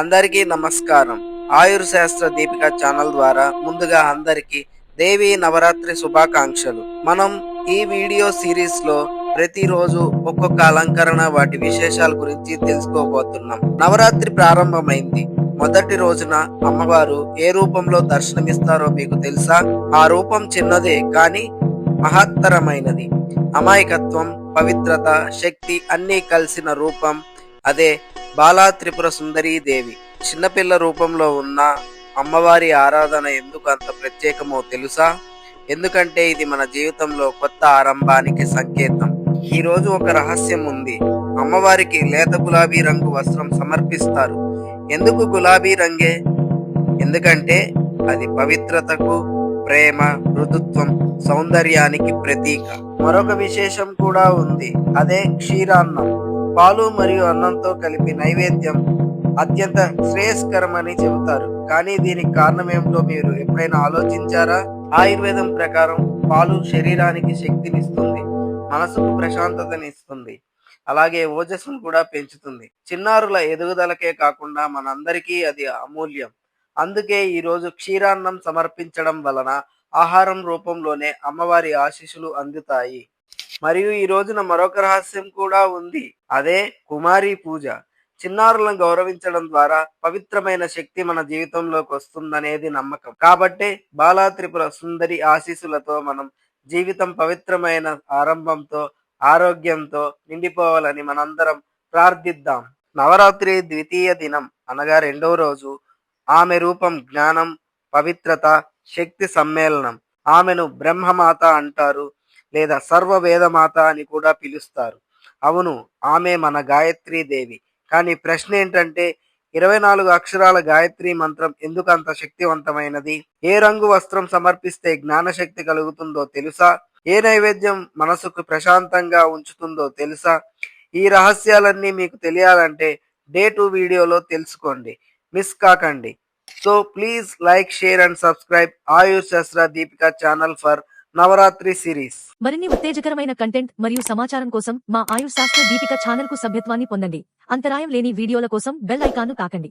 అందరికీ నమస్కారం. ఆయుర్ శాస్త్ర దీపిక ఛానల్ ద్వారా ముందుగా అందరికీ దేవి నవరాత్రి శుభాకాంక్షలు. మనం ఈ వీడియో సిరీస్లో ప్రతిరోజు ఒక్కొక్క అలంకరణ వాటి విశేషాల గురించి తెలుసుకోబోతున్నాం. నవరాత్రి ప్రారంభమైంది. మొదటి రోజున అమ్మవారు ఏ రూపంలో దర్శనమిస్తారో మీకు తెలుసా? ఆ రూపం చిన్నదే కానీ మహత్తరమైనది. అమాయకత్వం పవిత్రత శక్తి అన్నీ కలిసిన రూపం. అదే బాలా త్రిపుర సుందరీ దేవి. చిన్నపిల్ల రూపంలో ఉన్న అమ్మవారి ఆరాధన ఎందుకు అంత ప్రత్యేకమో తెలుసా? ఎందుకంటే ఇది మన జీవితంలో కొత్త ఆరంభానికి సంకేతం. ఈ రోజు ఒక రహస్యం ఉంది. అమ్మవారికి లేత గులాబీ రంగు వస్త్రం సమర్పిస్తారు. ఎందుకు గులాబీ రంగే? ఎందుకంటే అది పవిత్రతకు ప్రేమ మృదుత్వం సౌందర్యానికి ప్రతీక. మరొక విశేషం కూడా ఉంది. అదే క్షీరాన్నం. పాలు మరియు అన్నంతో కలిపి నైవేద్యం అత్యంత శ్రేయస్కరమని చెబుతారు. కానీ దీనికి కారణం ఏమిటో మీరు ఎప్పుడైనా ఆలోచించారా? ఆయుర్వేదం ప్రకారం పాలు శరీరానికి శక్తినిస్తుంది మనసుకు ప్రశాంతతనిస్తుంది అలాగే ఓజస్సును కూడా పెంచుతుంది. చిన్నారుల ఎదుగుదలకే కాకుండా మనందరికీ అది అమూల్యం. అందుకే ఈ రోజు క్షీరాన్నం సమర్పించడం వలన ఆహారం రూపంలోనే అమ్మవారి ఆశీస్సులు అందుతాయి. మరియు ఈ రోజున మరొక రహస్యం కూడా ఉంది. అదే కుమారి పూజ. చిన్నారులను గౌరవించడం ద్వారా పవిత్రమైన శక్తి మన జీవితంలోకి వస్తుందనేది నమ్మకం. కాబట్టే బాలా త్రిపుర సుందరి ఆశీస్సులతో మనం జీవితం పవిత్రమైన ఆరంభంతో ఆరోగ్యంతో నిండిపోవాలని మనందరం ప్రార్థిద్దాం. నవరాత్రి ద్వితీయ దినం అనగా రెండవ రోజు ఆమె రూపం జ్ఞానం పవిత్రత శక్తి సమ్మేళనం. ఆమెను బ్రహ్మమాత అంటారు. లేదా సర్వ వేదమాత అని కూడా పిలుస్తారు. అవును ఆమె మన గాయత్రీ దేవి. కానీ ప్రశ్న ఏంటంటే ఇరవై నాలుగు అక్షరాల గాయత్రి మంత్రం ఎందుకు అంత శక్తివంతమైనది? ఏ రంగు వస్త్రం సమర్పిస్తే జ్ఞానశక్తి కలుగుతుందో తెలుసా? ఏ నైవేద్యం మనసుకు ప్రశాంతంగా ఉంచుతుందో తెలుసా? ఈ రహస్యాలన్నీ మీకు తెలియాలంటే డే టు వీడియోలో తెలుసుకోండి. మిస్ కాకండి. So please like share and subscribe Ayush Shastra Deepika channel for Navratri series. మరిన్ని ఉత్తేజకరమైన కంటెంట్ మరియు సమాచారం కోసం మా ఆయుష్ శాస్త్ర దీపిక ఛానల్కు సభ్యత్వాన్ని పొందండి. అంతరాయం లేని వీడియోల కోసం బెల్ ఐకాన్ను తాకండి.